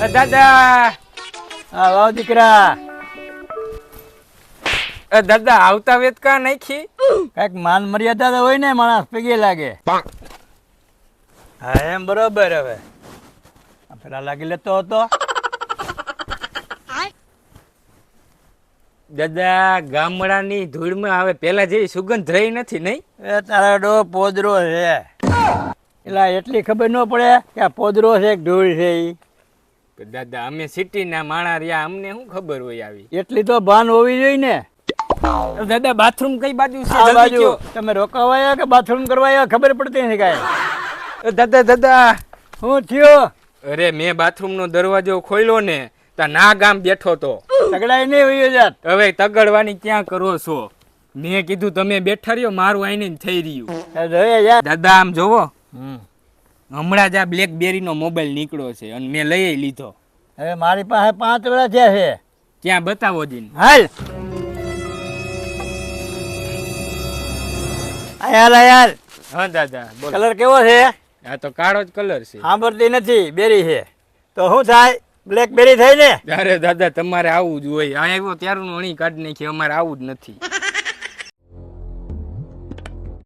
દાદા! હા વાવ દીકરા. દાદા આવતા વેત કા નાખી? કંઈક માન મર્યાદા તો હોય ને માણસ પગે લાગે. હા એમ બરોબર હવે. પેલા લાગી લેતો હતો. દાદા ગામડાની ધૂળમાં હવે પેલા જેવી સુગંધ રહી નથી નહીં? એ તારા ડો પોદરો છે. એટલે એટલી ખબર ન પડે કે આ પોદરો છે કે ધૂળ છે ઈ? કે દાદા અમે સિટીના માણા રહ્યા અમને શું ખબર હોય આવી? એટલી તો ભાન હોવી જોઈએ ને. દાદા બાથરૂમ કઈ બાજુ છે? બાજુ તમે રોકાવાયા કે બાથરૂમ કરવાયા ખબર પડતી નથી કાંઈ. દાદા દાદા. શું થયો? અરે મેં બાથરૂમ નો દરવાજો ખોલ્યો ને તા ના ગામ બેઠો તો. તગડાઈ નહીં હોય જાત. હવે તગડવાની ક્યાં કરો છો? મેં કીધું તમે બેઠા રહ્યો મારું આઈને થઈ રહ્યું. દાદા આમ જોવો. હમ. હમણાં જ આ બ્લેકબેરીનો મોબાઈલ નીકળ્યો છે અને મેં લઈ લીધો. હવે મારી પાસે પાંચ વેળા થયા છે. ત્યાં બતાવો જીન હાલ. આયાલ આયાલ હા દાદા બોલો. કલર કેવો છે? આ તો કાળો જ કલર છે. સાંભળતી નથી બેરી છે. તો શું થાય? બ્લેકબેરી થઈ ને? અરે દાદા તમારે આવું જ હોય. આ આવ્યો ત્યારનું અણી કાઢી નાખી અમારે આવું જ નથી.